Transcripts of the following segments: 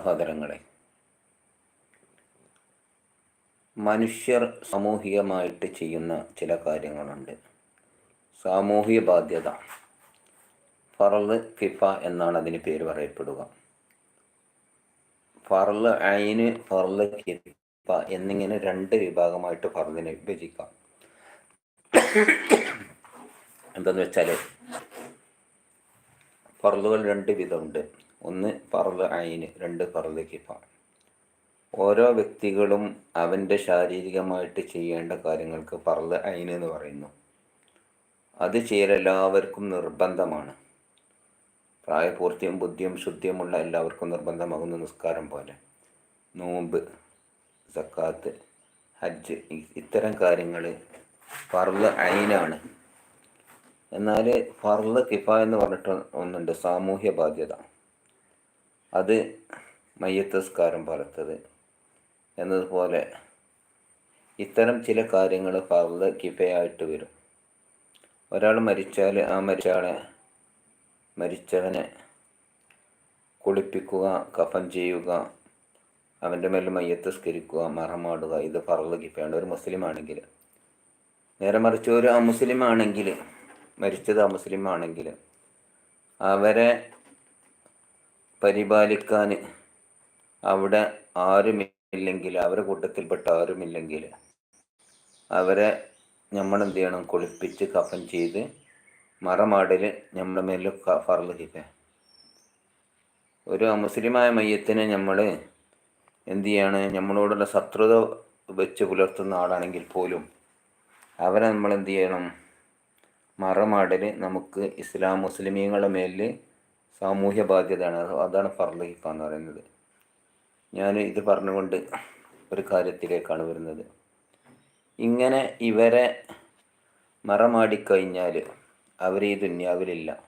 സഹോദരങ്ങളെ മനുഷ്യർ സാമൂഹികമായിട്ട് ചെയ്യുന്ന ചില കാര്യങ്ങളുണ്ട്. സാമൂഹിക ബാധ്യത ഫറൽ കിഫ എന്നാണ് അതിന് പേര് പറയപ്പെടുക. ഫറൽ ഐന് ഫറൽ കിഫ എന്നിങ്ങനെ രണ്ട് വിഭാഗമായിട്ട് ഫറലിനെ വിഭജിക്കാം. എന്താന്ന് വെച്ചാൽ ഫറലുകൾ രണ്ട് വിധമുണ്ട്. ഒന്ന് ഫറൽ ഐന് രണ്ട് ഫറൽ കിഫ. ഓരോ വ്യക്തികളും അവന്റെ ശാരീരികമായിട്ട് ചെയ്യേണ്ട കാര്യങ്ങൾക്ക് ഫറൽ ഐന് എന്ന് പറയുന്നു. അത് ചെയ്യൽ എല്ലാവർക്കും നിർബന്ധമാണ്. പ്രായപൂർത്തിയും ബുദ്ധിയും ശുദ്ധിയുമുള്ള എല്ലാവർക്കും നിർബന്ധമാകുന്ന നിസ്കാരം പോലെ. നോമ്പ് സക്കാത്ത് ഹജ്ജ് ഇത്തരം കാര്യങ്ങൾ ഫർൾ ഐനാണ് എന്നാൽ ഫർൾ കിഫ എന്ന് പറഞ്ഞിട്ട് ഒന്നുണ്ട് സാമൂഹ്യ ബാധ്യത അത് മയ്യത്തസ്കാരം പറത്തത് എന്നതുപോലെ ഇത്തരം ചില കാര്യങ്ങൾ ഫർദ് കിഫയായിട്ട് വരും. ഒരാൾ മരിച്ചാൽ ആ മരിച്ചയാളെ മരിച്ചവനെ കുളിപ്പിക്കുക കഫൻ ചെയ്യുക അവന്റെ മേൽ മയ്യത്ത് സ്കരിക്കുക മറമാടുക ഇത് ഫർദ് കിഫയാണ്. ഒരു മുസ്ലിം ആണെങ്കിൽ നേരെ മറിച്ച് ഒരു അമുസ്ലിം ആണെങ്കിൽ മരിച്ചത് അമുസ്ലിം ആണെങ്കിൽ അവരെ പരിപാലിക്കാൻ അവിടെ ആരുമില്ലെങ്കിൽ അവരെ കൂട്ടത്തിൽപ്പെട്ട ആരുമില്ലെങ്കിൽ അവരെ നമ്മൾ എന്ത് ചെയ്യണം? കുളിപ്പിച്ച് കഫൻ ചെയ്ത് മറമാടൽ നമ്മുടെ മേലിൽ കിഫ ഒരു മുസ്ലിമായ മയ്യത്തിനെ നമ്മൾ എന്ത് ചെയ്യാണ്? നമ്മളോടുള്ള ശത്രുത വെച്ച് പുലർത്തുന്ന ആളാണെങ്കിൽ പോലും അവരെ നമ്മൾ എന്ത് ചെയ്യണം? മറമാടൽ നമുക്ക് ഇസ്ലാം മുസ്ലിമീങ്ങളുടെ മേലിൽ സാമൂഹ്യ ബാധ്യതയാണ്. അതാണ് ഫർൾ ഹിഫ എന്ന് പറയുന്നത്. ഞാൻ ഇത് പറഞ്ഞുകൊണ്ട് ഒരു കാര്യത്തിലേക്കാണ് വരുന്നത്. ഇങ്ങനെ ഇവരെ മറമാടിക്കഴിഞ്ഞാൽ അവർ ഈ ദുന്യാവിലില്ല.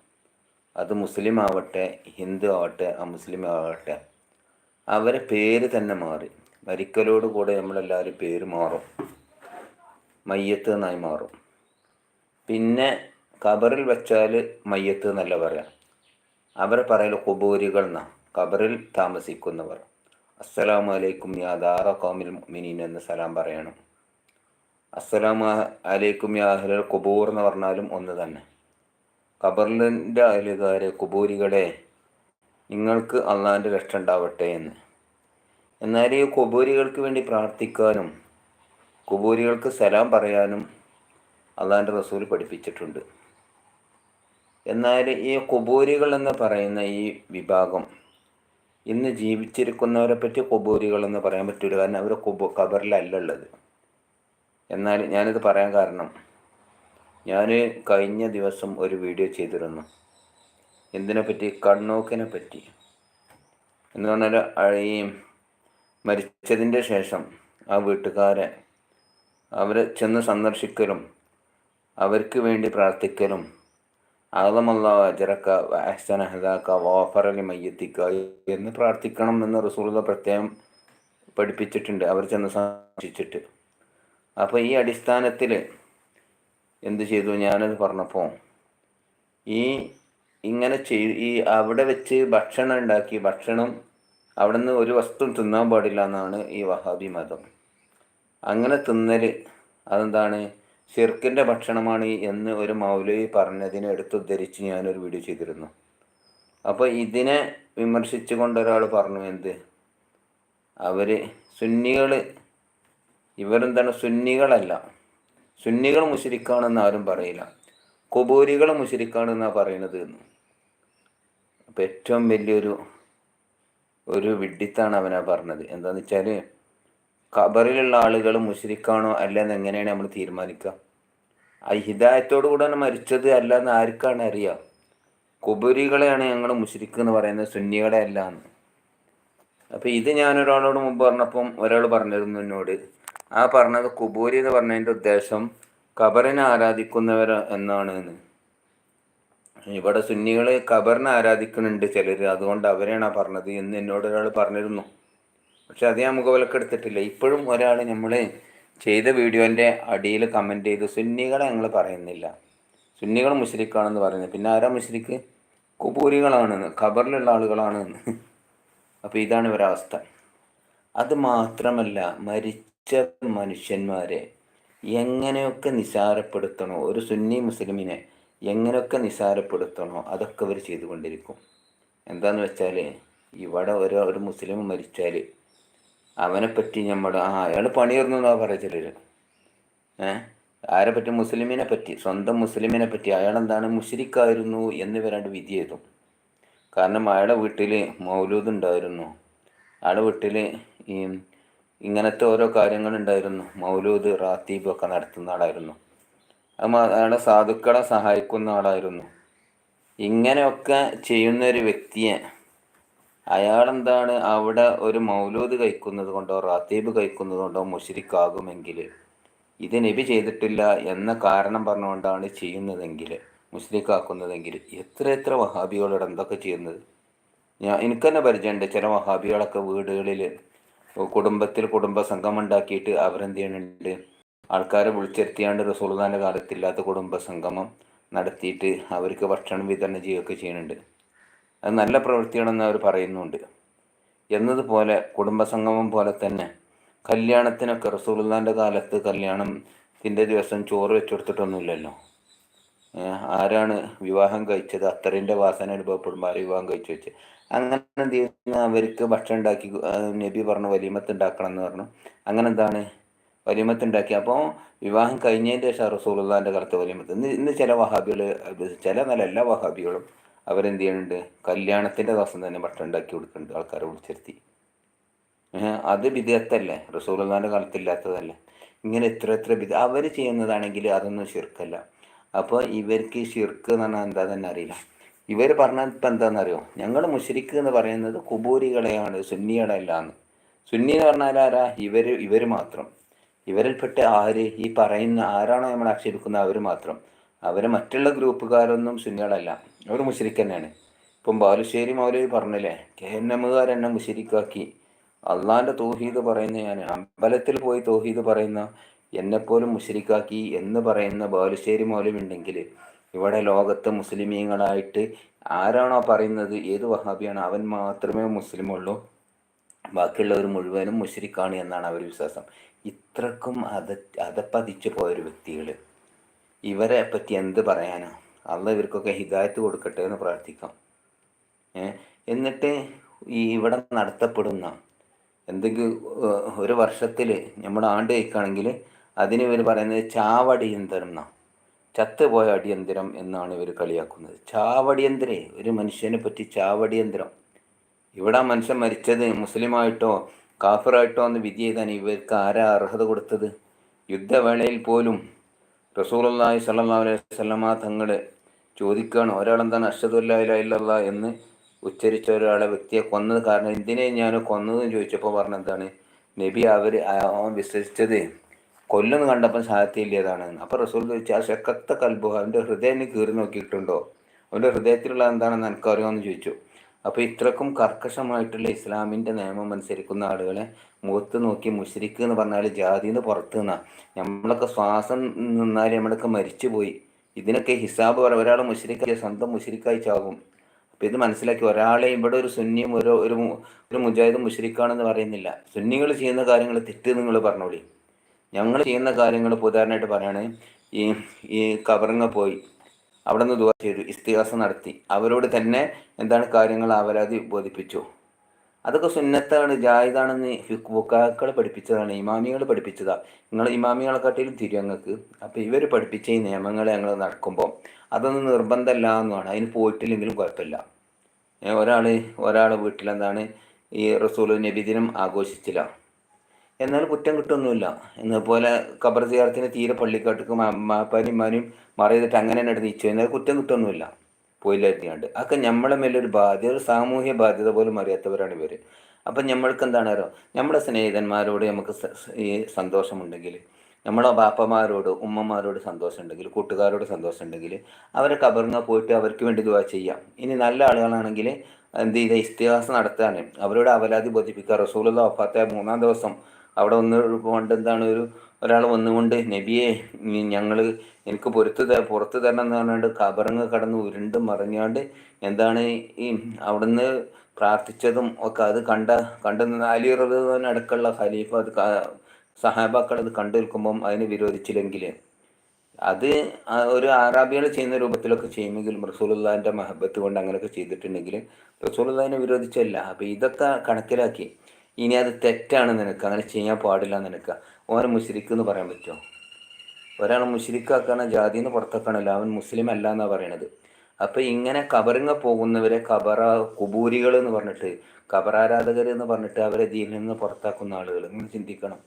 അത് മുസ്ലിം ആവട്ടെ ഹിന്ദു ആവട്ടെ അമുസ്ലിം ആവട്ടെ അവരെ പേര് തന്നെ മാറി. മരിക്കലോട് കൂടെ നമ്മളെല്ലാവരും പേര് മാറും. മയ്യത്ത് എന്നായി മാറും. പിന്നെ ഖബറിൽ വെച്ചാൽ മയ്യത്ത് എന്നല്ല പറയാം. അവരെ പറയൽ കുബൂരികൾ എന്ന ഖബറിൽ താമസിക്കുന്നവർ. അസ്സലാമു അലൈക്കും യാ ദാറ കോമിൽ മിനീൻ എന്ന് സലാം പറയണം. അസ്സലാമു അലൈക്കും യാ അഹ്ലൽ കുബൂർ എന്ന് പറഞ്ഞാലും ഒന്ന് തന്നെ. ഖബറിന്റെ അയലുകാരെ കുബൂരികളെ നിങ്ങൾക്ക് അള്ളാന്റെ രക്ഷ ഉണ്ടാവട്ടെ എന്ന്. എന്നാൽ ഈ കുബൂരികൾക്ക് വേണ്ടി പ്രാർത്ഥിക്കാനും കുബൂരികൾക്ക് സലാം പറയാനും അള്ളാന്റെ റസൂൽ പഠിപ്പിച്ചിട്ടുണ്ട്. എന്നാൽ ഈ കുബൂരികൾ എന്ന് പറയുന്ന ഈ വിഭാഗം ഇന്ന് ജീവിച്ചിരിക്കുന്നവരെ പറ്റി കുബൂരികൾ എന്ന് പറയാൻ പറ്റില്ല കാരണം അവർ കുബു കബറിലല്ല ഉള്ളത് എന്നാൽ ഞാനിത് പറയാൻ കാരണം ഞാൻ കഴിഞ്ഞ ദിവസം ഒരു വീഡിയോ ചെയ്തിരുന്നു. എന്തിനെ പറ്റി കണ്ണോക്കിനെ പറ്റി. എന്ന് പറഞ്ഞാൽ ഈ മരിച്ചതിന്റെ ശേഷം ആ വീട്ടുകാരെ അവരെ ചെന്ന് സന്ദർശിക്കലും അവർക്ക് വേണ്ടി പ്രാർത്ഥിക്കലും ആദമല്ല അജറക്ക അഹ്സന ഹദാക്ക വാഫറലി മയ്യത്തിക്ക എന്ന് പ്രാർത്ഥിക്കണം എന്ന് റസൂള പ്രത്യേകം പഠിപ്പിച്ചിട്ടുണ്ട്. അവർ ചെന്ന് സന്ദർശിച്ചിട്ട്. അപ്പോൾ ഈ അടിസ്ഥാനത്തിൽ എന്ത് ചെയ്തു? ഞാനത് പറഞ്ഞപ്പോൾ ഈ ഇങ്ങനെ ചെയ് ഈ അവിടെ വെച്ച് ഭക്ഷണം ഉണ്ടാക്കി ഭക്ഷണം അവിടെ നിന്ന് ഒരു വസ്തു തിന്നാൻ പാടില്ല എന്നാണ് ഈ വഹാബി മതം. അങ്ങനെ തിന്നൽ അതെന്താണ്? ഷിർക്കിന്റെ ഭക്ഷണമാണ് എന്ന് ഒരു മൗലവി പറഞ്ഞതിനെ എടുത്തുദ്ധരിച്ച് ഞാനൊരു വീഡിയോ ചെയ്തിരുന്നു. അപ്പോൾ ഇതിനെ വിമർശിച്ചു കൊണ്ടൊരാൾ പറഞ്ഞു എന്ത്? അവർ സുന്നികൾ ഇവരെന്താണ് സുന്നികളല്ല. സുന്നികൾ മുശരിക്കാണെന്ന് ആരും പറയില്ല. കുബൂരികൾ മുശരിക്കാണെന്നാണ് പറയണത് എന്ന്. അപ്പോൾ ഏറ്റവും വലിയൊരു ഒരു വിഡ്ഢിത്താണ് അവനാ പറഞ്ഞത്. എന്താണെന്ന് വെച്ചാൽ ഖബറിലുള്ള ആളുകൾ മുഷരിക്കാണോ അല്ലെന്ന് എങ്ങനെയാണ് നമ്മൾ തീരുമാനിക്കുക ആ ഹിദായത്തോടു കൂടെയാണ് മരിച്ചത് അല്ല എന്ന് ആർക്കാണ് അറിയുക കുബുരികളെയാണ് ഞങ്ങൾ മുഷരിക്ക് എന്ന് പറയുന്നത് സുന്നികളെ അല്ല എന്ന് അപ്പോൾ ഇത് ഞാനൊരാളോട് മുമ്പ് പറഞ്ഞപ്പം ഒരാൾ പറഞ്ഞിരുന്നു എന്നോട്. ആ പറഞ്ഞത് കുബൂരി എന്ന് പറഞ്ഞതിന്റെ ഉദ്ദേശം ഖബറിനെ ആരാധിക്കുന്നവർ എന്നാണ് എന്ന്. ഇവിടെ സുന്നികൾ ഖബറിനെ ആരാധിക്കുന്നുണ്ട് ചിലർ അതുകൊണ്ട് അവരെയാണ് പറഞ്ഞത് എന്ന് എന്നോട് ഒരാൾ പറഞ്ഞിരുന്നു. പക്ഷെ അത് നമുക്ക് വിലക്കെടുത്തിട്ടില്ല ഇപ്പോഴും ഒരാൾ നമ്മൾ ചെയ്ത വീഡിയോന്റെ അടിയിൽ കമന്റ് ചെയ്ത് സുന്നികളെ ഞങ്ങൾ പറയുന്നില്ല. സുന്നികൾ മുസ്ലിക്കാണെന്ന് പറയുന്നത്. പിന്നെ ആരാ മുസ്ലിക്ക് കുബൂരികളാണെന്ന് ഖബറിലുള്ള ആളുകളാണ്. അപ്പോൾ ഇതാണ് ഒരവസ്ഥ. അത് മാത്രമല്ല മരിച്ച മനുഷ്യന്മാരെ എങ്ങനെയൊക്കെ നിസാരപ്പെടുത്തണോ ഒരു സുന്നി മുസ്ലിമിനെ എങ്ങനെയൊക്കെ നിസാരപ്പെടുത്തണോ അതൊക്കെ അവർ ചെയ്തുകൊണ്ടിരിക്കും. എന്താണെന്ന് വെച്ചാൽ ഇവിടെ ഒരു ഒരു മുസ്ലിം മരിച്ചാൽ അവനെപ്പറ്റി നമ്മൾ ആ അയാൾ പണിയർന്നു എന്നാ പറയച്ചില്ല ഏഹ് ആരെ പറ്റി മുസ്ലിമിനെ പറ്റി സ്വന്തം മുസ്ലിമിനെ പറ്റി അയാളെന്താണ്? മുഷിരിക്കായിരുന്നു എന്ന് വരാണ്ട് വിധി ചെയ്തു കാരണം അയാളുടെ വീട്ടിൽ മൗലൂദ് ഉണ്ടായിരുന്നു. അയാളുടെ വീട്ടിൽ ഈ ഇങ്ങനത്തെ ഓരോ കാര്യങ്ങളുണ്ടായിരുന്നു മൗലൂദ് റാത്തീബ് ഒക്കെ നടത്തുന്ന ആളായിരുന്നു. അയാളെ സാധുക്കളെ സഹായിക്കുന്ന ആളായിരുന്നു. ഇങ്ങനെയൊക്കെ ചെയ്യുന്ന ഒരു വ്യക്തിയെ അയാളെന്താണ് അവിടെ ഒരു മൗലൂദ് കഴിക്കുന്നത് കൊണ്ടോ റാത്തീബ് കഴിക്കുന്നത് കൊണ്ടോ മുഷരിക്കാകുമെങ്കിൽ ഇത് നബി ചെയ്തിട്ടില്ല എന്ന കാരണം പറഞ്ഞുകൊണ്ടാണ് ചെയ്യുന്നതെങ്കിൽ മുസ്ലിക്കാക്കുന്നതെങ്കിൽ എത്ര എത്ര വഹാബികളോട് എന്തൊക്കെ ചെയ്യുന്നത്? ഞാൻ എനിക്ക് തന്നെ പരിചയമുണ്ട്. ചില വഹാബികളൊക്കെ വീടുകളിൽ കുടുംബത്തിൽ കുടുംബ സംഘം ഉണ്ടാക്കിയിട്ട് അവരെന്ത് ചെയ്യുന്നുണ്ട്? ആൾക്കാരെ വിളിച്ചെത്തിയാണ്ട് റസൂൽദാന്റെ കാലത്തില്ലാത്ത കുടുംബ സംഗമം നടത്തിയിട്ട് അവർക്ക് ഭക്ഷണം വിതരണം ചെയ്യുകയൊക്കെ ചെയ്യുന്നുണ്ട്. അത് നല്ല പ്രവൃത്തിയാണെന്ന് അവർ പറയുന്നുണ്ട്. എന്നതുപോലെ കുടുംബസംഗമം പോലെ തന്നെ കല്യാണത്തിനൊക്കെ റസൂലുള്ളാന്റെ കാലത്ത് കല്യാണത്തിന്റെ ദിവസം ചോറ് വെച്ചെടുത്തിട്ടൊന്നുമില്ലല്ലോ. ആരാണ് വിവാഹം കഴിച്ചത്? അത്തറിന്റെ വാസന അനുഭവപ്പെടുമ്പോൾ ആര് വിവാഹം കഴിച്ചു വെച്ച്? അങ്ങനെ ദിവസം അവർക്ക് ഭക്ഷണം ഉണ്ടാക്കി നബി പറഞ്ഞു വലിമത്ത് ഉണ്ടാക്കണം എന്ന് പറഞ്ഞു. അങ്ങനെ എന്താണ്? വലിമത്ത് ഉണ്ടാക്കി. അപ്പോൾ വിവാഹം കഴിഞ്ഞതിന്റെ ശേഷം റസൂലുള്ളാന്റെ കാലത്ത് വലിമത്ത്. ഇന്ന് ഇന്ന് ചില വഹാബികൾ ചില നല്ല എല്ലാ വഹാബികളും അവരെന്ത് ചെയ്യുന്നുണ്ട് കല്യാണത്തിന്റെ ദിവസം തന്നെ ഭക്ഷണം ഉണ്ടാക്കി കൊടുക്കുന്നുണ്ട് ആൾക്കാരെ വിളിച്ചിരുത്തി. അത് വിധേയത്തല്ലേ? റസൂലുള്ളാന്റെ കാലത്തില്ലാത്തതല്ലേ? ഇങ്ങനെ എത്ര എത്ര വിധ അവർ ചെയ്യുന്നതാണെങ്കിൽ അതൊന്നും ശിർക്കല്ല. അപ്പോൾ ഇവർക്ക് ശിർക്ക് എന്ന് പറഞ്ഞാൽ എന്താ തന്നെ അറിയില്ല. ഇവർ പറഞ്ഞാൽ ഇപ്പം എന്താണെന്നറിയോ? ഞങ്ങൾ മുഷരിക്ക് എന്ന് പറയുന്നത് കുബൂരികളെയാണ് സുന്നികളല്ല എന്ന് സുന്നി എന്ന് പറഞ്ഞാൽ ആരാ? ഇവർ ഇവർ മാത്രം. ഇവരിൽപ്പെട്ട ആര്? ഈ പറയുന്ന ആരാണോ നമ്മൾ ആക്ഷേപിക്കുന്ന അവർ മാത്രം. അവർ മറ്റുള്ള ഗ്രൂപ്പുകാരൊന്നും സുന്നികളല്ല. അവർ മുഷരിക്ക് തന്നെയാണ് ഇപ്പം ബാലുശ്ശേരി മൗലവി പറഞ്ഞില്ലേ കെ എൻ എമ്മുകാരെന്നെ മുഷരിക്കാക്കി. അള്ളാന്റെ തോഹീദ് പറയുന്ന ഞാൻ അമ്പലത്തിൽ പോയി തോഹീദ് പറയുന്ന എന്നെപ്പോലും മുഷരിക്കാക്കി എന്ന് പറയുന്ന ബാലുശ്ശേരി മൗലവി ഉണ്ടെങ്കിൽ ഇവിടെ ലോകത്ത് മുസ്ലിമീങ്ങളായിട്ട് ആരാണോ പറയുന്നത് ഏത് വഹാബിയാണ് അവൻ മാത്രമേ മുസ്ലിമുള്ളൂ. ബാക്കിയുള്ളവർ മുഴുവനും മുഷരിക്കാണ് എന്നാണ് അവർ വിശ്വാസം. ഇത്രക്കും അത അതപ്പതിച്ചു പോയൊരു വ്യക്തികൾ ഇവരെ പറ്റി എന്ത് പറയാനാ? അള്ള ഇവർക്കൊക്കെ ഹിദായത്ത് കൊടുക്കട്ടെ എന്ന് പ്രാർത്ഥിക്കാം. എന്നിട്ട് ഈ ഇവിടെ നടത്തപ്പെടുന്ന എന്തെങ്കിലും ഒരു വർഷത്തിൽ നമ്മൾ ആണ്ട് കഴിക്കുകയാണെങ്കിൽ അതിന് ഇവർ പറയുന്നത് ചാവടിയന്തരം എന്നാ ചത്തുപോയ അടിയന്തരം എന്നാണ് ഇവർ കളിയാക്കുന്നത്. ചാവടിയന്തരേ ഒരു മനുഷ്യനെ പറ്റി ചാവടിയന്തരം. ഇവിടെ മനുഷ്യൻ മരിച്ചത് മുസ്ലിമായിട്ടോ കാഫറായിട്ടോ എന്ന് വിധി ചെയ്താണ് ഇവർക്ക് ആരാ അർഹത കൊടുത്തത്? യുദ്ധവേളയിൽ പോലും റസൂലുള്ളാഹി സ്വല്ലല്ലാഹു അലൈഹി തങ്ങളെ ചോദിക്കുകയാണ് ഒരാളെന്താണ് ഇല്ലല്ലാ എന്ന് ഉച്ചരിച്ച ഒരാളെ വ്യക്തിയെ കൊന്നത് കാരണം എന്തിനെ ഞാൻ കൊന്നതെന്ന് ചോദിച്ചപ്പോൾ പറഞ്ഞ എന്താണ് നബി അവർ വിശ്വസിച്ചത് കൊല്ലുന്നു കണ്ടപ്പോൾ സാധ്യതയില്ലേതാണ് അപ്പോൾ റസൂൽ ചോദിച്ചു ആ ശക്കത്ത കൽബുഹ അവന്റെ ഹൃദയം കീറി നോക്കിയിട്ടുണ്ടോ? അവന്റെ ഹൃദയത്തിലുള്ള എന്താണെന്ന് എനിക്കറിയാമെന്ന് ചോദിച്ചു. അപ്പോൾ ഇത്രക്കും കർക്കശമായിട്ടുള്ള ഇസ്ലാമിന്റെ നിയമം അനുസരിക്കുന്ന ആളുകളെ മുഖത്ത് നോക്കി മുഷരിക്ക് എന്ന് പറഞ്ഞാൽ ജാതിന്ന് പുറത്തു നിന്നാ. നമ്മളൊക്കെ ശ്വാസം നിന്നാൽ നമ്മളൊക്കെ മരിച്ചു പോയി ഇതിനൊക്കെ ഹിസാബ് പറ ഒരാൾ മുഷരിക്കായി സ്വന്തം മുഷരിക്കായി ചാകും അപ്പോൾ ഇത് മനസ്സിലാക്കി ഒരാളെ ഇവിടെ ഒരു സുന്നിയും ഒരു ഒരു ഒരു മുജാഹിദും മുഷരിക്കാണെന്ന് പറയുന്നില്ല. സുന്നികൾ ചെയ്യുന്ന കാര്യങ്ങൾ തെറ്റ് നിങ്ങൾ പറഞ്ഞോളി. ഞങ്ങൾ ചെയ്യുന്ന കാര്യങ്ങൾ ഉദാഹരണമായിട്ട് പറയാണ് ഈ ഈ കവറിങ്ങ പോയി. അവിടെ നിന്ന് ദുവാ ചെയ്തു ഇസ്തിഹാസം നടത്തി. അവരോട് തന്നെ എന്താണ് കാര്യങ്ങൾ അവരാതി ബോധിപ്പിച്ചു. അതൊക്കെ സുന്നത്താണ് ജായതാണെന്ന് ബുക്കാക്കൾ പഠിപ്പിച്ചതാണ് ഇമാമികൾ പഠിപ്പിച്ചതാ. നിങ്ങൾ ഇമാമികളെ കാട്ടിയിലും തിരി ഞങ്ങൾക്ക് അപ്പോൾ ഇവർ പഠിപ്പിച്ച ഈ നിയമങ്ങൾ ഞങ്ങൾ നടക്കുമ്പോൾ അതൊന്നും നിർബന്ധമല്ല എന്നുമാണ് അതിന് പോയിട്ടില്ലെങ്കിലും കുഴപ്പമില്ല. ഒരാൾ ഒരാൾ വീട്ടിലെന്താണ് ഈ റസൂൽ നബിദിനം ആഘോഷിച്ചില്ല. എന്നാൽ കുറ്റം കിട്ടുന്നില്ല എന്നതുപോലെ ഖബർ സിയാർത്തിന് തീരെ പള്ളിക്കാട്ടിക്ക് മാപ്പാനും മാനും മറിയതിട്ട് അങ്ങനെ തന്നെ നിശ്ചയം. എന്നാൽ കുറ്റം കിട്ടുന്നില്ല പോയില്ലായിരുന്നാണ്ട് അതൊക്കെ നമ്മളെ മേലൊരു ബാധ്യത ഒരു സാമൂഹ്യ ബാധ്യത പോലും അറിയാത്തവരാണ് ഇവർ അപ്പം നമ്മൾക്ക് എന്താണ് അറിയോ? നമ്മുടെ സ്നേഹിതന്മാരോട് നമുക്ക് ഈ സന്തോഷമുണ്ടെങ്കിൽ നമ്മളെ ബാപ്പമാരോട് ഉമ്മമാരോട് സന്തോഷമുണ്ടെങ്കിൽ കൂട്ടുകാരോട് സന്തോഷമുണ്ടെങ്കിൽ അവരെ കബറിങ്ങ പോയിട്ട് അവർക്ക് വേണ്ടി ദുവാ ചെയ്യാം. ഇനി നല്ല ആളുകളാണെങ്കിൽ എന്ത് ചെയ്ത? ഇസ്തിഹാസം നടത്താൻ അവരോട് അവലാതി ബോധിപ്പിക്കുക. റസൂലുള്ള വഫാത്ത മൂന്നാം ദിവസം അവിടെ വന്ന് കൊണ്ട് എന്താണ് ഒരു ഒരാൾ വന്നുകൊണ്ട് നബിയെ ഞങ്ങൾ എനിക്ക് പൊരുത്ത് പുറത്ത് തരണം എന്ന് പറഞ്ഞുകൊണ്ട് കബറങ്ങ് കടന്ന് ഉരുണ്ട് മറിഞ്ഞാണ്ട് എന്താണ് ഈ അവിടുന്ന് പ്രാർത്ഥിച്ചതും ഒക്കെ അത് കണ്ട കണ്ടു അലി റഹ്മാൻ അടക്കമുള്ള ഖലീഫ അത് സഹാബാക്കൾ അത് കണ്ടു നിൽക്കുമ്പം അതിനെ വിരോധിച്ചില്ലെങ്കിൽ അത് ഒരു അറാബികൾ ചെയ്യുന്ന രൂപത്തിലൊക്കെ ചെയ്യുമെങ്കിലും റസൂലുള്ളാഹിന്റെ മഹബത്ത് കൊണ്ട് അങ്ങനെയൊക്കെ ചെയ്തിട്ടുണ്ടെങ്കിൽ റസൂലുള്ളാഹിനെ വിരോധിച്ചല്ല. അപ്പോൾ ഇതൊക്കെ കണക്കിലാക്കി. ഇനി അത് തെറ്റാണ് നിനക്ക്. അങ്ങനെ ചെയ്യാൻ പാടില്ല നിനക്ക്. ഓൻ മുശ്രിക്ക് എന്ന് പറയാൻ പറ്റുമോ? ഒരാൾ മുസ്ലിക്കാക്കാണ് ജാതി എന്ന് പുറത്താക്കണല്ലോ അവൻ മുസ്ലിം അല്ല എന്നാണ് പറയണത്. അപ്പോൾ ഇങ്ങനെ കബറിങ്ങ പോകുന്നവരെ കബറ കുബൂരികൾ എന്ന് പറഞ്ഞിട്ട് കബറാരാധകർ എന്ന് പറഞ്ഞിട്ട് അവരെ ദീനിൽ നിന്ന് പുറത്താക്കുന്ന ആളുകൾ നിങ്ങൾ ചിന്തിക്കണം.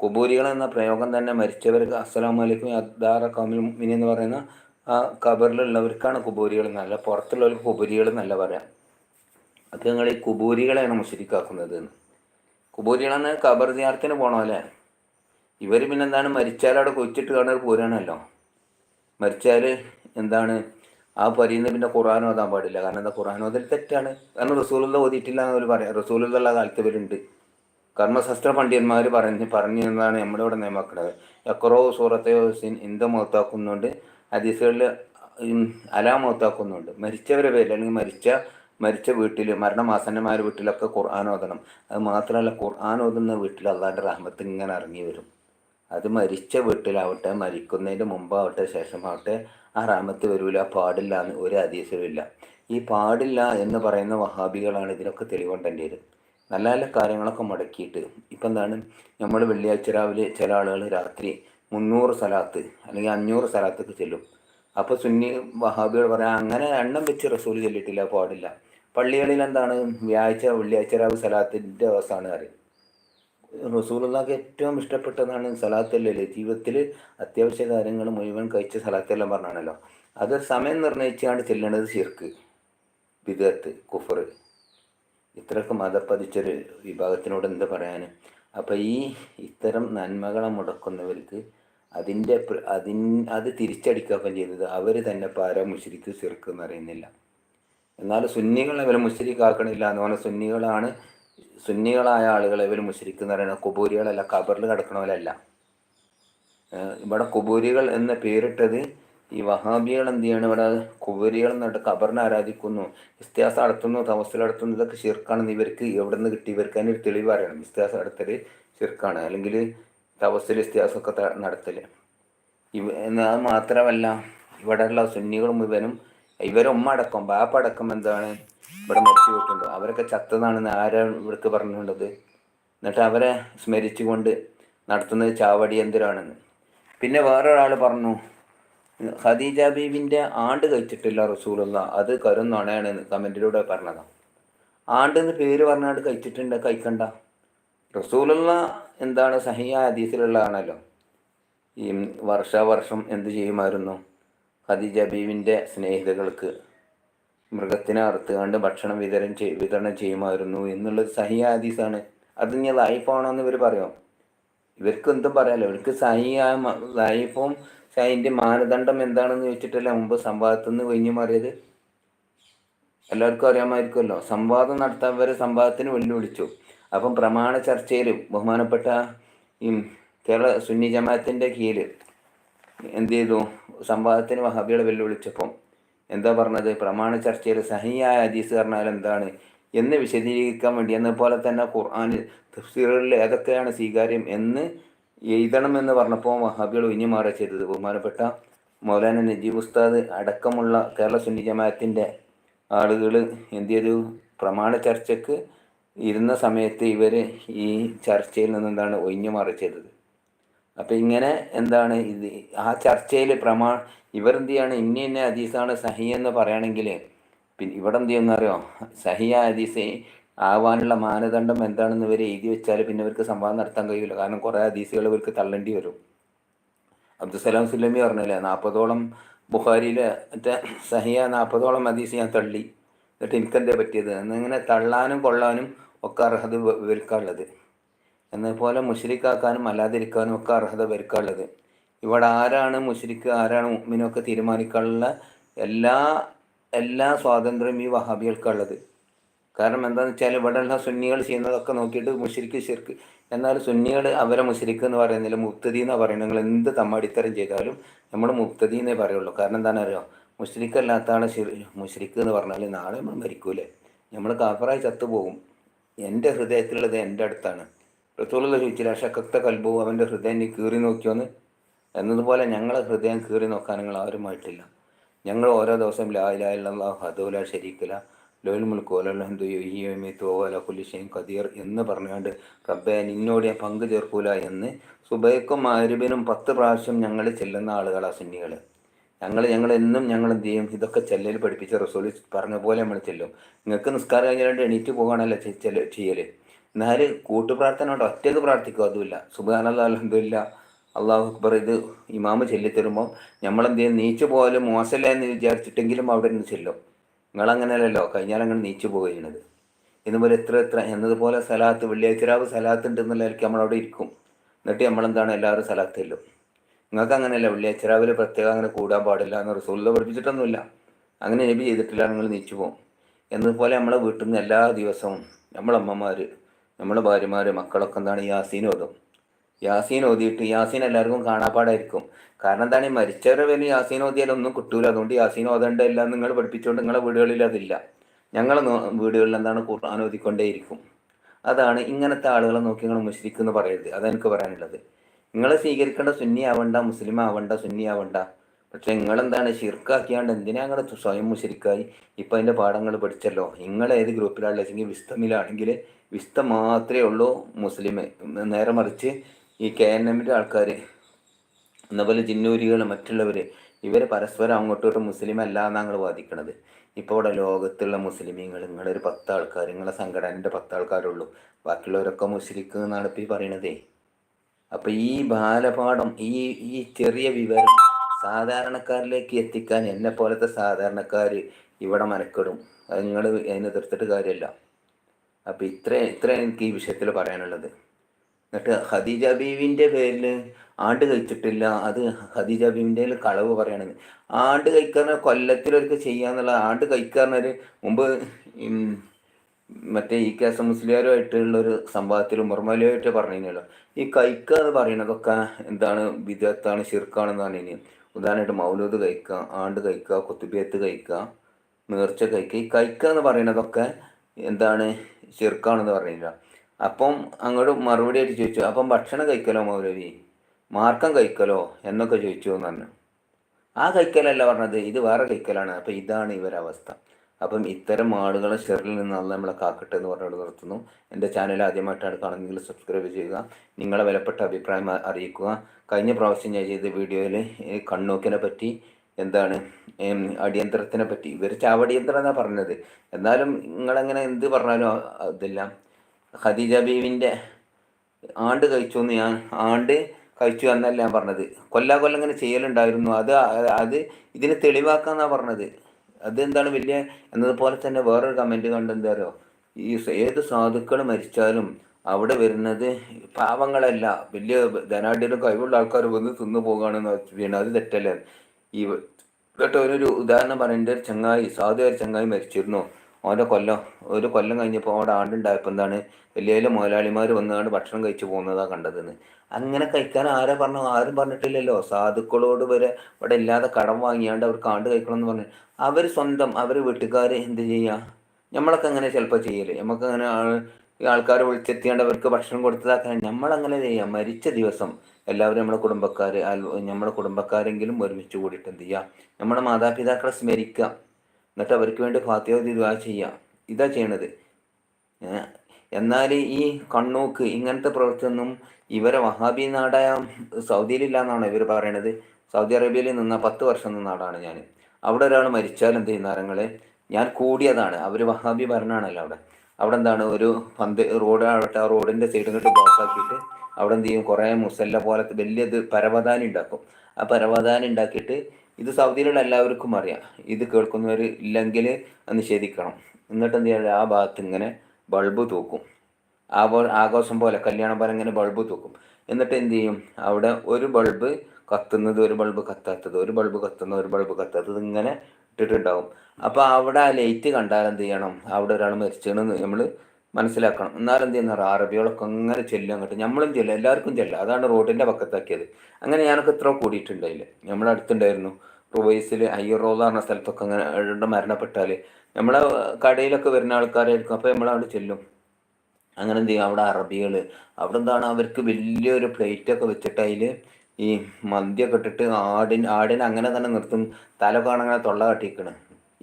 കുബൂരികൾ എന്ന പ്രയോഗം തന്നെ മരിച്ചവർക്ക് അസ്സലാം അലൈക്കും അദ്ദാറ കമിൽ മിനി എന്ന് പറയുന്ന ആ കബറിലുള്ളവർക്കാണ് കുബൂരികൾ എന്നല്ല പുറത്തുള്ളവർക്ക് കുബൂരികൾ എന്നല്ല പറയാം. അത് ഞങ്ങൾ ഈ കുബൂരികളെയാണ് മുഷരിക്കാക്കുന്നത്. കുബൂരികളെന്ന് കബർ ദിയാർത്തിന് പോകണമല്ലേ ഇവർ പിന്നെ എന്താണ് മരിച്ചാൽ അവിടെ കൊച്ചിട്ട് കാണാൻ പൂരാണല്ലോ. മരിച്ചാൽ എന്താണ് ആ പരിന്ന് പിന്നെ ഖുറാൻ ഓതാൻ പാടില്ല. കാരണം എന്താ? ഖുറാൻ ഓതൽ തെറ്റാണ്. കാരണം റസൂലുള്ള ഓതിയിട്ടില്ല എന്ന് പറയാം. റസൂലുള്ള കാലത്ത് ഇവരുണ്ട്. കർമ്മശാസ്ത്ര പണ്ഡിതന്മാർ പറഞ്ഞ് പറഞ്ഞു എന്നാണ് നമ്മുടെ ഇവിടെ നിയമാക്കുന്നത് എക്കറോ സൂറത്തെ ഇന്ത മുഖത്താക്കുന്നുണ്ട് ഹദീസുകളിൽ അലാ മുഖത്താക്കുന്നുണ്ട് മരിച്ചവരെ പേരിൽ അല്ലെങ്കിൽ മരിച്ച മരിച്ച വീട്ടിൽ മരണമാസന്നമാരുടെ വീട്ടിലൊക്കെ ഖുർആൻ ഓതണം. അത് മാത്രമല്ല ഖുർആൻ ഓതുന്ന വീട്ടിൽ അള്ളാന്റെ റഹ്മത്ത് ഇങ്ങനെ ഇറങ്ങി വരും. അത് മരിച്ച വീട്ടിലാവട്ടെ മരിക്കുന്നതിന് മുമ്പാവട്ടെ ശേഷമാവട്ടെ ആ റഹ്മത്ത് വരൂല പാടില്ല എന്ന് ഒരു ഹദീസിലുമില്ല ഈ പാടില്ല എന്ന് പറയുന്ന വഹാബികളാണ് ഇതിനൊക്കെ തെളിവുണ്ടെന്റെ നല്ല നല്ല കാര്യങ്ങളൊക്കെ മുടക്കിയിട്ട്. ഇപ്പം എന്താണ്? നമ്മൾ വെള്ളിയാഴ്ച രാവിലെ ചില ആളുകൾ രാത്രി മുന്നൂറ് സ്ഥലത്ത് അല്ലെങ്കിൽ അഞ്ഞൂറ് സ്ഥലത്തൊക്കെ ചെല്ലും. അപ്പോൾ സുന്നി വഹാബികൾ പറയാം അങ്ങനെ എണ്ണം വെച്ച് റസൂൽ ചെല്ലിട്ടില്ല പാടില്ല. പള്ളികളിൽ എന്താണ് വ്യാഴ്ച വെള്ളിയാഴ്ച രാവ് സലാത്തിന്റെ അവസാനം അറിയും റസൂലുള്ളാഹ്ക്ക് ഏറ്റവും ഇഷ്ടപ്പെട്ടതാണ് സലാത്തല്ലേ? ജീവിതത്തിൽ അത്യാവശ്യ കാര്യങ്ങൾ മുഴുവൻ കഴിച്ച സലാത്തെല്ലാം പറഞ്ഞാണല്ലോ. അത് സമയം നിർണയിച്ചാണ് ചെല്ലേണ്ടത് ശിർക്ക് വിദത്ത് കുഫർ. ഇത്രയൊക്കെ മതപ്പതിച്ചൊരു വിഭാഗത്തിനോട് എന്താ പറയാൻ അപ്പോൾ ഈ ഇത്തരം നന്മകളെ മുടക്കുന്നവർക്ക് അതിന്റെ അതിൻ അത് തിരിച്ചടിക്കുകയൊക്കെ ചെയ്തത് അവർ തന്നെ പാര മുശ്രിക്ക് ശിർക്ക് എന്ന് അറിയുന്നില്ല എന്നാൽ സുന്നികളെ ഇവർ മുശ്രിക്കാക്കണില്ല എന്ന് പറഞ്ഞാൽ സുന്നികളാണ് സുന്നികളായ ആളുകളെ ഇവർ മുശ്രിക്ക് എന്ന് പറയുന്നത് കുബൂരികളല്ല കബറിൽ കിടക്കണവരല്ല ഇവിടെ കുബൂരികൾ എന്ന പേരിട്ടത് ഈ വഹാബികൾ എന്ത് ചെയ്യണം? ഇവിടെ കുബൂരികൾ എന്നിട്ട് കബറിനെ ആരാധിക്കുന്നു വിസ്ത്യാസം നടത്തുന്നു തമസിൽ നടത്തുന്നു ഇതൊക്കെ ശിർക്കാണെന്ന് ഇവർക്ക് എവിടെ നിന്ന് കിട്ടി? ഇവർക്ക് അതിന് ഒരു തെളിവ് അറിയണം. വിസ്ത്യാസം നടത്തൽ ശിർക്കാണ്. അല്ലെങ്കിൽ തപസ്സിൽ ഇസ്തിഹാസമൊക്കെ നടത്തൽ ഇവ എന്നാൽ മാത്രമല്ല ഇവിടെയുള്ള സുന്നികളും മുഴുവനും ഇവരൊമ്മ അടക്കം ബാപ്പ അടക്കം എന്താണ് ഇവിടെ മരിച്ചു പോയിട്ടുണ്ട്. അവരൊക്കെ ചത്തതാണെന്ന് ആരാണ് ഇവർക്ക് പറഞ്ഞിട്ടുള്ളത് എന്നിട്ട് അവരെ സ്മരിച്ചുകൊണ്ട് നടത്തുന്നത് ചാവടിയന്തരാണെന്ന് പിന്നെ വേറൊരാൾ പറഞ്ഞു ഖദീജ ബീവിന്റെ ആണ്ട് കഴിച്ചിട്ടില്ല റസൂലുള്ള അത് കരും നുണയാണെന്ന് കമന്റിലൂടെ പറഞ്ഞതാണ് ആണ്ടെന്ന് പേര് പറഞ്ഞാണ്ട് കഴിച്ചിട്ടുണ്ട് കഴിക്കണ്ട. റസൂലുള്ള എന്താണ് സഹിയ ഹദീസിലുള്ളതാണല്ലോ ഈ വർഷാവർഷം എന്ത് ചെയ്യുമായിരുന്നു? ഖദീജ ബീവിന്റെ സ്നേഹിതകൾക്ക് മൃഗത്തിനെ അറുത്തുകൊണ്ട് ഭക്ഷണം വിതരണം ചെയ് വിതരണം ചെയ്യുമായിരുന്നു എന്നുള്ളത് സഹിയ ഹദീസാണ്. അത് ഇനി ലൈഫാണോ എന്ന് ഇവർ പറയും. ഇവർക്ക് എന്തും പറയാലോ. ഇവർക്ക് സഹിയായ ലൈഫും അതിന്റെ മാനദണ്ഡം എന്താണെന്ന് ചോദിച്ചിട്ടല്ല മുമ്പ് സംവാദത്തിൽ നിന്ന് കൊഞ്ഞു മാറിയത്? എല്ലാവർക്കും അറിയാമായിരിക്കുമല്ലോ. സംവാദം നടത്താൻ വരെ സംവാദത്തിന് വെല്ലുവിളിച്ചു. അപ്പം പ്രമാണ ചർച്ചയിൽ ബഹുമാനപ്പെട്ട ഈ കേരള സുന്നി ജമാഅത്തിന്റെ കീഴിൽ എന്ത് ചെയ്തു? സംവാദത്തിന് വഹാബികളെ വെല്ലുവിളിച്ചപ്പം എന്താ പറഞ്ഞത്? പ്രമാണ ചർച്ചയിൽ സഹിയായ ഹദീസ് പറഞ്ഞാൽ എന്താണ്? എന്ന് വിശദീകരിക്കാൻ വേണ്ടി എന്നപോലെ തന്നെ ഖുർആൻ തഫ്സീറുകളിൽ ഏതൊക്കെയാണ് സ്വീകാര്യം എന്ന് എഴുതണമെന്ന് പറഞ്ഞപ്പോൾ വഹാബികൾ ഇനി മാറി ചെയ്തത്. ബഹുമാനപ്പെട്ട മൗലാന നജീബ് ഉസ്താദ് അടക്കമുള്ള കേരള സുന്നി ജമാഅത്തിന്റെ ആളുകൾ എന്ത് ചെയ്തു പ്രമാണ ചർച്ചയ്ക്ക് ഇരുന്ന സമയത്ത് ഇവർ ഈ ചർച്ചയിൽ നിന്ന് എന്താണ് ഒഴിഞ്ഞു മാറി ചെയ്തത്. അപ്പം ഇങ്ങനെ എന്താണ് ഇത്? ആ ചർച്ചയിൽ പ്രമാ ഇവരെന്ത് ചെയ്യാണ് ഇന്ന ഇന്ന ഹദീസാണ് സഹി എന്ന് പറയുകയാണെങ്കിൽ പിന്നെ ഇവിടെ എന്ത് ചെയ്യുന്നറിയോ സഹിയ ഹദീസ് ആവാനുള്ള മാനദണ്ഡം എന്താണെന്ന് ഇവർ എഴുതി വെച്ചാൽ പിന്നെ ഇവർക്ക് സംവാദം നടത്താൻ കഴിയില്ല കാരണം കുറേ ഹദീസുകൾ ഇവർക്ക് തള്ളേണ്ടി വരും. അബ്ദുസലാം സുല്ലമി പറഞ്ഞില്ലേ നാൽപ്പതോളം ബുഖാരിയിലെ മറ്റേ സഹിയ നാൽപ്പതോളം ഹദീസ് ഞാൻ തള്ളി. എന്നിട്ട് എനിക്കെന്തേ പറ്റിയത്? എന്നിങ്ങനെ തള്ളാനും കൊള്ളാനും ഒക്കെ അർഹത ഇവർക്കാണുള്ളത് എന്നപോലെ മുഷരിക്കാക്കാനും അല്ലാതിരിക്കാനും ഒക്കെ അർഹത വരുക്കാനുള്ളത്. ഇവിടെ ആരാണ് മുഷരിക്ക് ആരാണ് മുഅ്മിനൊക്കെ തീരുമാനിക്കാനുള്ള എല്ലാ എല്ലാ സ്വാതന്ത്ര്യം ഈ വഹാബികൾക്കുള്ളത്. കാരണം എന്താണെന്ന് വെച്ചാൽ ഇവിടെയുള്ള സുന്നികൾ ചെയ്യുന്നതൊക്കെ നോക്കിയിട്ട് മുഷരിക്ക് ശിർക്ക്. എന്നാൽ സുന്നികൾ അവരെ മുഷരിക്ക് എന്ന് പറയുന്നില്ല മുക്തതി എന്ന് പറയുന്നത്. നിങ്ങൾ എന്ത് തമ്മടിത്തരം ചെയ്താലും നമ്മൾ മുക്തതി എന്നേ പറയുള്ളൂ. കാരണം എന്താണെന്ന് അറിയോ മുഷരിക്കല്ലാത്ത ആളെ മുഷരിക്ക് എന്ന് പറഞ്ഞാൽ നാളെ നമ്മൾ മരിക്കൂലേ നമ്മൾ കാഫറായി ചത്തുപോകും. എന്റെ ഹൃദയത്തിലുള്ളത് എന്റെ അടുത്താണ്. റസൂലുള്ള ചോദിച്ചില്ല ഷക്കത്ത കൽബവും അവന്റെ ഹൃദയം നീ കീറി നോക്കിയോന്ന് എന്നതുപോലെ ഞങ്ങളെ ഹൃദയം കീറി നോക്കാൻ നിങ്ങൾ ആരുമായിട്ടില്ല ഞങ്ങൾ ഓരോ ദിവസം ലാ ഇലാ ഇല്ലല്ലാഹു ഹദൂല ഷരീക്കില ലോൽ മുൽക്ക് ഓലഹന്തു യുഹിയമി തോവല കുലിഷയും കദീർ എന്ന് പറഞ്ഞുകൊണ്ട് റബ്ബെ നിന്നോട് ഞാൻ പങ്കു ചേർക്കൂല എന്ന് സുബൈക്കും അരുബിനും പത്ത് പ്രാവശ്യം ഞങ്ങൾ ചെല്ലുന്ന ആളുകളാണ് സുന്നികൾ ഞങ്ങൾ ഞങ്ങൾ എന്നും ഞങ്ങൾ എന്ത് ചെയ്യും? ഇതൊക്കെ ചെല്ലൽ പഠിപ്പിച്ച റസൂൽ പറഞ്ഞ പോലെ നമ്മൾ ചെല്ലും. നിങ്ങൾക്ക് നിസ്കാരം കഴിഞ്ഞാൽ എണീറ്റ് പോകാണല്ലോ ചെയ്യൽ. എന്നാൽ കൂട്ടുപ്രാർത്ഥന കൊണ്ട് ഒറ്റയ്ക്ക് പ്രാർത്ഥിക്കും അതുമില്ല. സുബാനല്ല അലഹമില്ല അള്ളാഹു അക്ബർ ഇത് ഇമാമ് ചെല്ലിത്തരുമ്പോൾ നമ്മളെന്ത് ചെയ്യും നീച്ചു പോയാലും മോശമല്ല എന്ന് വിചാരിച്ചിട്ടെങ്കിലും അവിടെ നിന്ന് ചെല്ലും. നിങ്ങളങ്ങനെയല്ലല്ലോ കഴിഞ്ഞാൽ അങ്ങനെ നീച്ചു പോകുന്നത് ഇതുപോലെ എത്ര എത്ര എന്നതുപോലെ സ്ഥലത്ത് വെള്ളിയാഴ്ച രാവ് സ്ഥലത്ത് ഉണ്ടെന്നുള്ളതായിരിക്കും നമ്മളവിടെ ഇരിക്കും. എന്നിട്ട് നമ്മളെന്താണ് എല്ലാവരും സ്ഥലത്ത് ചെല്ലും. നിങ്ങൾക്ക് അങ്ങനെയല്ല വെള്ളിയാഴ്ച രാവിലെ പ്രത്യേകം അങ്ങനെ കൂടാൻ പാടില്ല എന്ന് റസൂലിൽ പഠിപ്പിച്ചിട്ടൊന്നുമില്ല. അങ്ങനെ നബി ചെയ്തിട്ടില്ല നിങ്ങൾ നീച്ചു പോകും എന്നതുപോലെ നമ്മളെ വീട്ടിൽ നിന്ന് എല്ലാ ദിവസവും നമ്മളമ്മമാർ നമ്മളെ ഭാര്യമാർ മക്കളൊക്കെ എന്താണ് യാസീൻ ഓതും. യാസീൻ ഓതിയിട്ട് യാസീൻ എല്ലാവർക്കും കാണാപ്പാടായിരിക്കും. കാരണം എന്താണ് ഈ മരിച്ചവരെ വലിയ യാസീൻ ഓതിയാലൊന്നും കിട്ടൂല. അതുകൊണ്ട് യാസീൻ ഓതേണ്ട എല്ലാം നിങ്ങൾ പഠിപ്പിച്ചുകൊണ്ട് നിങ്ങളെ വീടുകളിൽ അതില്ല. ഞങ്ങളെ വീടുകളിൽ എന്താണ് ഖുർആൻ ഓതിക്കൊണ്ടേയിരിക്കും. അതാണ് ഇങ്ങനത്തെ ആളുകളെ നോക്കി നിങ്ങൾ മുസ്ലിക്ക് എന്ന് പറയരുത് അതെനിക്ക് പറയാനുള്ളത്. നിങ്ങളെ സ്വീകരിക്കേണ്ട സുന്നി ആവണ്ട മുസ്ലിം ആവണ്ട സുന്നി ആവണ്ട പക്ഷെ നിങ്ങളെന്താണ്? ഷിർക്കാക്കിയാണ്ട് എന്തിനാ അങ്ങനെ സ്വയം മുശരിക്കായി ഇപ്പം അതിന്റെ പാഠങ്ങൾ പഠിച്ചല്ലോ. നിങ്ങൾ ഏത് അല്ലെങ്കിൽ വിസ്തമിലാണെങ്കിൽ വിസ്ത മാത്രമേ ഉള്ളൂ മുസ്ലിം. നേരെ മറിച്ച് ഈ കെ എൻ എമ്മിന്റെ ആൾക്കാർ എന്നപോലെ ജിന്നൂരികൾ മറ്റുള്ളവർ ഇവർ പരസ്പരം അങ്ങോട്ടും മുസ്ലിം അല്ല എന്നാണ് വാദിക്കണത്. ഇപ്പോൾ ഇവിടെ ലോകത്തുള്ള മുസ്ലിമീങ്ങൾ നിങ്ങളൊരു പത്ത് ആൾക്കാർ നിങ്ങളെ സംഘടനന്റെ പത്ത് ആൾക്കാരുള്ളൂ ബാക്കിയുള്ളവരൊക്കെ മുസ്ലിക്ക് എന്നാണ് ഇപ്പോൾ ഈ പറയണതേ. അപ്പോൾ ഈ ബാലപാഠം ഈ ഈ ചെറിയ വിവരം സാധാരണക്കാരിലേക്ക് എത്തിക്കാൻ എന്നെ പോലത്തെ സാധാരണക്കാർ ഇവിടെ മനക്കെടും. അത് നിങ്ങൾ അതിനെ എതിർത്തിട്ട് കാര്യമല്ല അപ്പോൾ ഇത്ര ഇത്ര എനിക്ക് ഈ വിഷയത്തിൽ പറയാനുള്ളത്. എന്നിട്ട് ഖദീജ ബീവിന്റെ പേരിൽ ആണ്ട് കഴിച്ചിട്ടില്ല. അത് ഖദീജ ബീവിന്റെ കളവ് പറയണത്. ആണ്ട് കഴിക്കാറിന് കൊല്ലത്തിലൊക്കെ ചെയ്യാന്നുള്ള ആണ്ട് കഴിക്കാറിനൊരു മുമ്പ് മറ്റേ ഈ കേസ മുസ്ലിയാരുമായിട്ടുള്ള ഒരു സംഭവത്തിൽ മുർമലയായിട്ട് കഴിഞ്ഞല്ലോ ഈ കൈക്ക എന്ന് പറയുന്നതൊക്കെ എന്താണ് വിദഗ്ധാണ് ശിർക്കാണെന്ന് പറഞ്ഞു ഉദാഹരണമായിട്ട് മൗലൂദ് കഴിക്കുക ആണ്ട് കഴിക്കുക കുത്തുബിയത്ത് കഴിക്കുക നേർച്ച കഴിക്കുക. ഈ കഴിക്കുക എന്ന് പറയുന്നതൊക്കെ എന്താണ് ചെറുക്കാണെന്ന് പറഞ്ഞില്ല അപ്പം അങ്ങോട്ട് മറുപടി ആയിട്ട് ചോദിച്ചു അപ്പം ഭക്ഷണം കഴിക്കലോ മൗലവി? മാർക്കം കഴിക്കലോ? എന്നൊക്കെ ചോദിച്ചു എന്ന് പറഞ്ഞു. ആ കഴിക്കലല്ല പറഞ്ഞത് ഇത് വേറെ കഴിക്കലാണ്. അപ്പം ഇതാണ് ഇവരവസ്ഥ. അപ്പം ഇത്തരം ആളുകളെ ഷെറിൽ നിന്ന് നമ്മളെ കാക്കട്ടെ എന്ന് പറഞ്ഞുകൊണ്ട് നിർത്തുന്നു. എന്റെ ചാനൽ ആദ്യമായിട്ടാണ് കാണുന്നതെങ്കിൽ സബ്സ്ക്രൈബ് ചെയ്യുക. നിങ്ങളെ വിലപ്പെട്ട അഭിപ്രായം അറിയിക്കുക. കഴിഞ്ഞ പ്രാവശ്യം ഞാൻ ചെയ്ത വീഡിയോയിൽ കണ്ണൂക്കിനെ പറ്റി എന്താണ് അടിയന്തരത്തിനെ പറ്റി ഇവർ ചാവടിയന്തരം എന്നാണ് പറഞ്ഞത്. എന്നാലും നിങ്ങളെങ്ങനെ എന്ത് പറഞ്ഞാലും അതെല്ലാം. ഖദീജ ബീവിന്റെ ആണ്ട് കഴിച്ചു എന്ന് ഞാൻ ആണ്ട് കഴിച്ചു എന്നല്ല ഞാൻ പറഞ്ഞത്. കൊല്ലാ കൊല്ലം ഇങ്ങനെ ചെയ്യലുണ്ടായിരുന്നു. അത് അത് ഇതിനെ തെളിവാക്കാന്നാണ് പറഞ്ഞത്. അതെന്താണ് വലിയ എന്നതുപോലെ തന്നെ വേറൊരു കമന്റ് കണ്ടെന്താരോ ഈ ഏത് സാധുക്കൾ മരിച്ചാലും അവിടെ വരുന്നത് പാവങ്ങളല്ല. വലിയ ധനാഢ്യരും കഴിവുള്ള ആൾക്കാർ വന്ന് തിന്നു പോകുകയാണെന്ന് പിന്നെ അത് തെറ്റല്ലേ? ഈ ഒരു ഉദാഹരണം പറയുന്നത് ഒരു ചങ്ങായി സാധു ഒരു ചങ്ങായി മരിച്ചിരുന്നു. ഓന്റെ കൊല്ലം ഒരു കൊല്ലം കഴിഞ്ഞപ്പോൾ അവിടെ ആണ്ടുണ്ടായപ്പോൾ എന്താണ്? വലിയ വലിയ മുതലാളിമാർ വന്നുകൊണ്ട് ഭക്ഷണം കഴിച്ചു പോകുന്നതാണ് കണ്ടതെന്ന് അങ്ങനെ കഴിക്കാൻ ആരെ പറഞ്ഞു? ആരും പറഞ്ഞിട്ടില്ലല്ലോ. സാധുക്കളോട് വരെ ഇവിടെ ഇല്ലാതെ കടം വാങ്ങിയാണ്ട് അവർക്ക് ആണ്ട് കഴിക്കണം എന്ന് പറഞ്ഞു. അവർ സ്വന്തം അവർ വീട്ടുകാർ എന്ത് ചെയ്യുക? നമ്മളൊക്കെ അങ്ങനെ ചിലപ്പോൾ ചെയ്യൽ. നമുക്ക് അങ്ങനെ ആൾക്കാർ വിളിച്ചെത്തിയാണ്ട് അവർക്ക് ഭക്ഷണം കൊടുത്തതാക്കാൻ നമ്മളങ്ങനെ ചെയ്യാം. മരിച്ച ദിവസം എല്ലാവരും നമ്മുടെ കുടുംബക്കാർ നമ്മുടെ കുടുംബക്കാരെങ്കിലും ഒരുമിച്ച് കൂടിയിട്ട് എന്ത് ചെയ്യുക നമ്മുടെ മാതാപിതാക്കളെ സ്മരിക്കുക. എന്നിട്ട് അവർക്ക് വേണ്ടി ഫാത്തിഹ ദുആ ചെയ്യുക ഇതാ ചെയ്യണത്. എന്നാൽ ഈ കണ്ണൂക്ക് ഇങ്ങനത്തെ പ്രവൃത്തിയൊന്നും ഇവരെ വഹാബി നാടായ സൗദിയിലില്ല എന്നാണ് ഇവർ പറയണത്? സൗദി അറേബ്യയിൽ നിന്ന പത്ത് വർഷം നിന്ന നാടാണ് ഞാൻ അവിടെ ഒരാൾ മരിച്ചാൽ എന്ത് ചെയ്യുന്ന ഞാൻ കൂടിയതാണ്. അവർ വഹാബി ഭരണമാണല്ലോ അവിടെ. അവിടെ എന്താണ് ഒരു പന്ത് റോഡ് ആവട്ടെ ആ റോഡിന്റെ സൈഡിൽ നിന്നിട്ട് ബ്ലോക്ക് ആക്കിയിട്ട് അവിടെ എന്ത് ചെയ്യും? കുറേ മുസല്ല പോലത്തെ വലിയത് പരവതാനി ഉണ്ടാക്കും. ആ പരവതാനി ഉണ്ടാക്കിയിട്ട് ഇത് സൗദിയിലുള്ള എല്ലാവർക്കും അറിയാം. ഇത് കേൾക്കുന്നവർ ഇല്ലെങ്കിൽ നിഷേധിക്കണം. എന്നിട്ട് എന്ത് ചെയ്യാൻ ആ ഭാഗത്ത് ഇങ്ങനെ ബൾബ് തൂക്കും. ആ പോലെ ആഘോഷം പോലെ കല്യാണം പോലെ ഇങ്ങനെ ബൾബ് തൂക്കും. എന്നിട്ട് എന്ത് ചെയ്യും? അവിടെ ഒരു ബൾബ് കത്തുന്നത് ഒരു ബൾബ് കത്താത്തത് ഒരു ബൾബ് കത്തുന്നത് ഒരു ബൾബ് കത്താത്തത് ഇങ്ങനെ ഇട്ടിട്ടുണ്ടാവും. അപ്പോൾ അവിടെ ആ ലൈറ്റ് കണ്ടാൽ എന്ത് ചെയ്യണം? അവിടെ ഒരാൾ മരിച്ചതെന്ന് നമ്മൾ മനസ്സിലാക്കണം. എന്നാലും എന്ത് ചെയ്യുന്ന അറബികളൊക്കെ അങ്ങനെ ചെല്ലും അങ്ങോട്ട്. നമ്മളും ചെല്ലും എല്ലാവർക്കും ചെല്ലും. അതാണ് റോഡിന്റെ പക്കത്താക്കിയത്. അങ്ങനെ ഞാനൊക്കെ ഇത്ര കൂടിയിട്ടുണ്ടായില്ല നമ്മളടുത്തുണ്ടായിരുന്നു റുവൈസിൽ അയ്യറോന്ന് പറഞ്ഞ സ്ഥലത്തൊക്കെ അങ്ങനെ ഇവിടെ മരണപ്പെട്ടാൽ നമ്മളെ കടയിലൊക്കെ വരുന്ന ആൾക്കാരായിരിക്കും. അപ്പോൾ നമ്മളവിടെ ചെല്ലും. അങ്ങനെ എന്ത് ചെയ്യും? അവിടെ അറബികൾ അവിടെ എന്താണ്? അവർക്ക് വലിയൊരു പ്ലേറ്റൊക്കെ വെച്ചിട്ട് അതിൽ ഈ മദ്യമൊക്കെ ഇട്ടിട്ട് ആടിന് ആടിനെ അങ്ങനെ തന്നെ നിർത്തും. തല കാണങ്ങനെ തൊള്ള കട്ടിക്കണം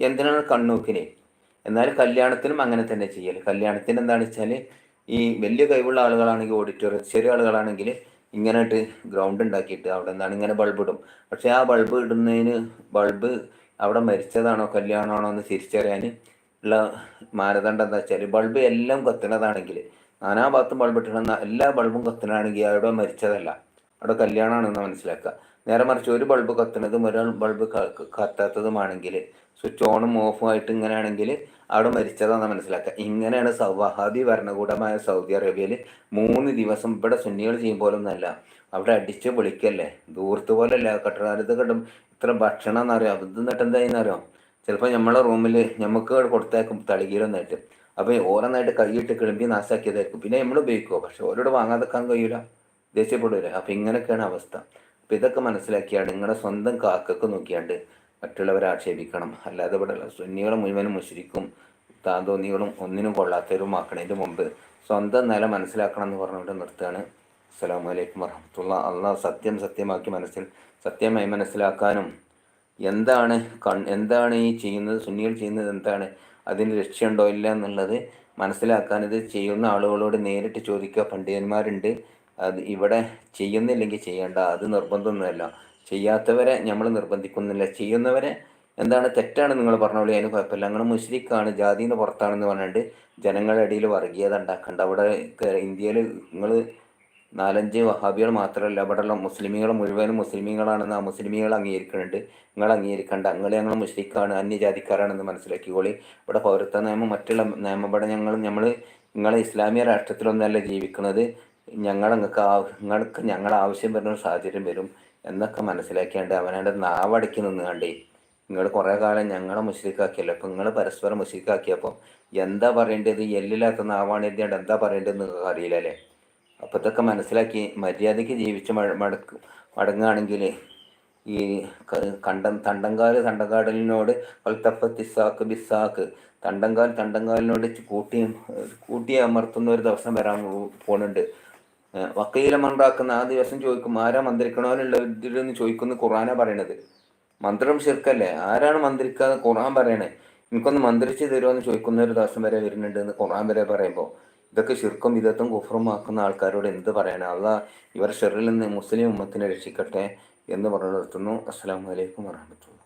എന്തിനാണ് കണ്ണൂക്കിനെ എന്നാൽ കല്യാണത്തിനും അങ്ങനെ തന്നെ ചെയ്യൽ കല്യാണത്തിന് എന്താണെന്ന് വെച്ചാൽ ഈ വലിയ കഴിവുള്ള ആളുകളാണെങ്കിൽ ഓഡിറ്റോറിയം ചെറിയ ആളുകളാണെങ്കിൽ ഇങ്ങനെ ഇട്ട് ഗ്രൗണ്ട് ഉണ്ടാക്കിയിട്ട് അവിടെ എന്താണ് ഇങ്ങനെ ബൾബ് ഇടും. പക്ഷേ ആ ബൾബ് ഇടുന്നതിന് ബൾബ് അവിടെ മരിച്ചതാണോ കല്യാണമാണോ എന്ന് തിരിച്ചറിയാൻ ഉള്ള മാനദണ്ഡം എന്താ വെച്ചാൽ ബൾബ് എല്ലാം കത്തുന്നതാണെങ്കിൽ നാനാ ഭാഗത്തും ബൾബ് ഇട്ടണമെന്ന എല്ലാ ബൾബും കത്തുന്നതാണെങ്കിൽ അവിടെ മരിച്ചതല്ല. അവിടെ കല്യാണമാണെന്ന് മനസ്സിലാക്കുക. നേരെ മറിച്ച് ഒരു ബൾബ് കത്തുന്നതും ഒരാൾ ബൾബ് കത്താത്തതുമാണെങ്കിൽ സ്വിച്ച് ഓണും ഓഫും ആയിട്ട് ഇങ്ങനെയാണെങ്കിൽ അവിടെ മരിച്ചതാണെന്ന് മനസ്സിലാക്കുക. ഇങ്ങനെയാണ് സൗവാഹാദി ഭരണകൂടമായ സൗദി അറേബ്യയിൽ മൂന്ന് ദിവസം ഇവിടെ സുന്നികൾ ചെയ്യും പോലൊന്നല്ല. അവിടെ അടിച്ച് പൊളിക്കല്ലേ? ദൂരത്ത് പോലല്ല. കട്ടകാലത്ത് കിട്ടും. ഇത്ര ഭക്ഷണം എന്നറിയാം അത് എന്നിട്ട് എന്തായെന്നറിയാം ചിലപ്പോൾ നമ്മളെ റൂമിൽ നമുക്ക് കൊടുത്തേക്കും തളികീലൊന്നായിട്ട് അപ്പോൾ ഓരോന്നായിട്ട് കൈയിട്ട് കിളമ്പി നാശാക്കിയതായിരിക്കും. പിന്നെ നമ്മൾ ഉപയോഗിക്കുമോ പക്ഷെ ഓരോട് വാങ്ങാതെക്കാൻ കഴിയൂല. ദേഷ്യപ്പെടില്ല അപ്പം ഇങ്ങനെയൊക്കെയാണ് അവസ്ഥ. അപ്പം ഇതൊക്കെ മനസ്സിലാക്കിയാണ് നിങ്ങളുടെ സ്വന്തം കാക്കക്ക് നോക്കിയാണ്ട് മറ്റുള്ളവരെ ആക്ഷേപിക്കണം. അല്ലാതെ ഇവിടെ സുന്നികളും മുഴുവനും മുശരിക്കും താന്തോന്നികളും ഒന്നിനും കൊള്ളാത്തവരും ആക്കണതിന്റെ മുമ്പ് സ്വന്തം നില മനസ്സിലാക്കണം എന്ന് പറഞ്ഞുകൊണ്ട് നിർത്തുകയാണ്. അസ്സാം വലൈക്കും വർഹമത്തുള്ള അള്ളാഹ് സത്യം സത്യമാക്കി മനസ്സിൽ സത്യമായി മനസ്സിലാക്കാനും എന്താണ് കൺ എന്താണ് ഈ ചെയ്യുന്നത് സുന്നികൾ ചെയ്യുന്നത് എന്താണ് അതിന് ലക്ഷ്യമുണ്ടോ ഇല്ല എന്നുള്ളത് മനസ്സിലാക്കാൻ ഇത് ചെയ്യുന്ന ആളുകളോട് നേരിട്ട് ചോദിക്കുക. പണ്ഡിതന്മാരുണ്ട്. അത് ഇവിടെ ചെയ്യുന്നില്ലെങ്കിൽ ചെയ്യേണ്ട അത് നിർബന്ധമൊന്നുമല്ല. ചെയ്യാത്തവരെ നമ്മൾ നിർബന്ധിക്കുന്നില്ല. ചെയ്യുന്നവരെ എന്താണ് തെറ്റാണ് നിങ്ങൾ പറഞ്ഞോളൂ അതിന് കുഴപ്പമില്ല. നിങ്ങൾ മുസ്ലിക്കാണ് ജാതി എന്ന് പുറത്താണെന്ന് പറഞ്ഞിട്ട് ജനങ്ങളുടെ ഇടയിൽ വർഗീയത ഉണ്ടാക്കേണ്ട. അവിടെ ഇന്ത്യയിൽ നിങ്ങൾ നാലഞ്ച് വഹാബികൾ മാത്രമല്ല ഇവിടെയുള്ള മുസ്ലിമികൾ മുഴുവനും മുസ്ലിമീങ്ങളാണെന്ന് ആ മുസ്ലിമികൾ അംഗീകരിക്കുന്നുണ്ട്. നിങ്ങൾ അംഗീകരിക്കേണ്ട. നിങ്ങൾ ഞങ്ങൾ മുസ്ലിക്കാണ് അന്യജാതിക്കാരാണെന്ന് മനസ്സിലാക്കിക്കോളി. ഇവിടെ പൗരത്വ നിയമം മറ്റുള്ള നിയമം ഇവിടെ ഞങ്ങൾ നമ്മൾ നിങ്ങളെ ഇസ്ലാമിക രാഷ്ട്രത്തിലൊന്നല്ല ജീവിക്കുന്നത്. ഞങ്ങൾ നിങ്ങൾക്ക് നിങ്ങൾക്ക് ഞങ്ങൾ ആവശ്യം വരുന്ന സാഹചര്യം വരും എന്നൊക്കെ മനസ്സിലാക്കിയാണ്ട് അവനവന്റെ നാവടക്കി നിന്നുകൊണ്ട് നിങ്ങൾ കുറേ കാലം ഞങ്ങളെ മുസ്ലിക്കാക്കിയല്ലോ അപ്പം നിങ്ങൾ പരസ്പരം മുസ്ലിക്കാക്കിയപ്പോൾ എന്താ പറയേണ്ടത്? എല്ലില്ലാത്ത നാവാണ് എഴുതിയാണ്ട് എന്താ പറയേണ്ടതെന്ന് അറിയില്ലല്ലേ? അപ്പോൾ ഇതൊക്കെ മനസ്സിലാക്കി മര്യാദയ്ക്ക് ജീവിച്ച് മടക്ക് മടങ്ങുകയാണെങ്കിൽ ഈ കണ്ടം തണ്ടങ്കാൽ തണ്ടങ്കാടലിനോട് തിസാക്ക് ബിസാക്ക് തണ്ടങ്കാൽ തണ്ടങ്കാലിനോട് കൂട്ടി കൂട്ടി അമർത്തുന്ന ഒരു ദിവസം വരാൻ പോകുന്നുണ്ട് വക്കീല മന്ത്രാക്കുന്ന ആ ദിവസം ചോദിക്കും ആരാ മന്ത്രിക്കണോന്നുള്ളവരിന്ന് ചോദിക്കുന്നു ഖുറാനാ പറയണത്? മന്ത്രം ശിർക്കല്ലേ ആരാണ് മന്ത്രിക്കാതെ ഖുറാൻ പറയണേ? എനിക്കൊന്ന് മന്ത്രിച്ച് തരുമെന്ന് ചോദിക്കുന്ന ഒരു ദിവസം വരെ വരുന്നുണ്ട് എന്ന് ഖുറാൻ വരെ പറയുമ്പോൾ ഇതൊക്കെ ശിർക്കും വിധത്തും കുഫറുമാക്കുന്ന ആൾക്കാരോട് എന്ത് പറയാനാ അല്ല ഇവർ ഷെറിൽ നിന്ന് മുസ്ലിം ഉമ്മത്തിനെ രക്ഷിക്കട്ടെ എന്ന് പറഞ്ഞു നിർത്തുന്നു അസ്സാം വലൈക്കും വാഹമത്തുള്ള